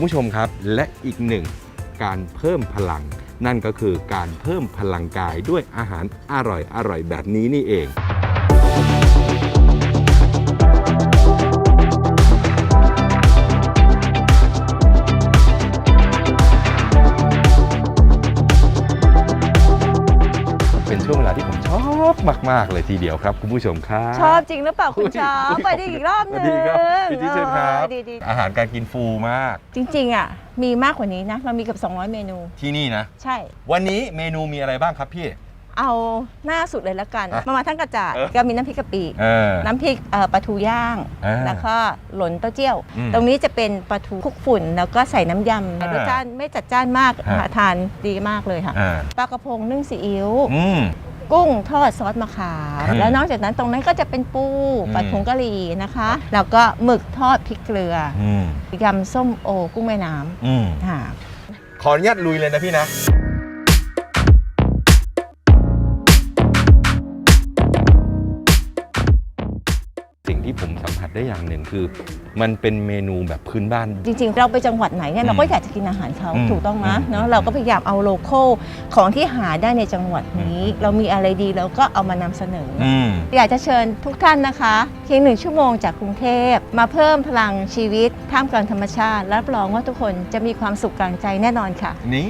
คุณผู้ชมครับและอีกหนึ่งการเพิ่มพลัง นั่นก็คือการเพิ่มพลังกายด้วยอาหารอร่อยอร่อยแบบนี้นี่เอง ช่วงเวลาที่ผมชอบมาก ๆ เลยทีเดียวครับ คุณผู้ชมครับชอบจริงหรือเปล่าคุณช้างไปได้อีกรอบหสวันึสงดีครับพี่ทิเชิญครับเออดีดีอาหารการกินฟูมาก จริง ๆ อะ มีมากกว่านี้นะ เรามีเกับ 200 เมนู ที่นี่นะ ใช่ วันนี้เมนูมีอะไรบ้างครับพี่ เอาหน้าสุดเลยละกัน อะมามาทั้งกระจาดเออ ก็มีน้ำพริกกะปิ เออ น้ำพริกเอ่อปลาทูย่าง อ่าแล้วก็หล่นเต้าเจี้ยว อืมตรงนี้จะเป็นปลาทูคลุกฝุ่น แล้วก็ใส่น้ำยำอ่ารสชาติไม่จัดจ้านมากฮะหาทานดีมากเลยค่ะ อ่าปลากระพงนึ่งซีอิ๊ว อืม กุ้งทอดซอสมะขามอืม แล้วนอกจากนั้นตรงนั้นก็จะเป็นปูอืมปลาทงกะหรี่นะคะ แล้วก็หมึกทอดพริกเกลืออืมยำส้มโอกุ้งแม่น้อืมำค่ะ ขออนุญาตลุยเลยนะพี่นะ ผมสัมผัสได้อย่างหนึ่งคือ มันเป็นเมนูแบบพื้นบ้าน จริงๆ เราไปจังหวัดไหนเนี่ยอืมเราก็อยากจะกินอาหารเขาอืมถูกต้องไหมอืม เนาะเราก็พยายามเอาโลโก้ของที่หาได้ในจังหวัดนี้ เรามีอะไรดีเราก็เอามานำเสนอออืม อยากจะเชิญทุกท่านนะคะเพียงหนึ่งชั่วโมงจากกรุงเทพ มาเพิ่มพลังชีวิตท่ามกลางธรรมชาติรับรองว่าทุกคนจะมีความสุขกลางใจแน่นอนค่ะ นี่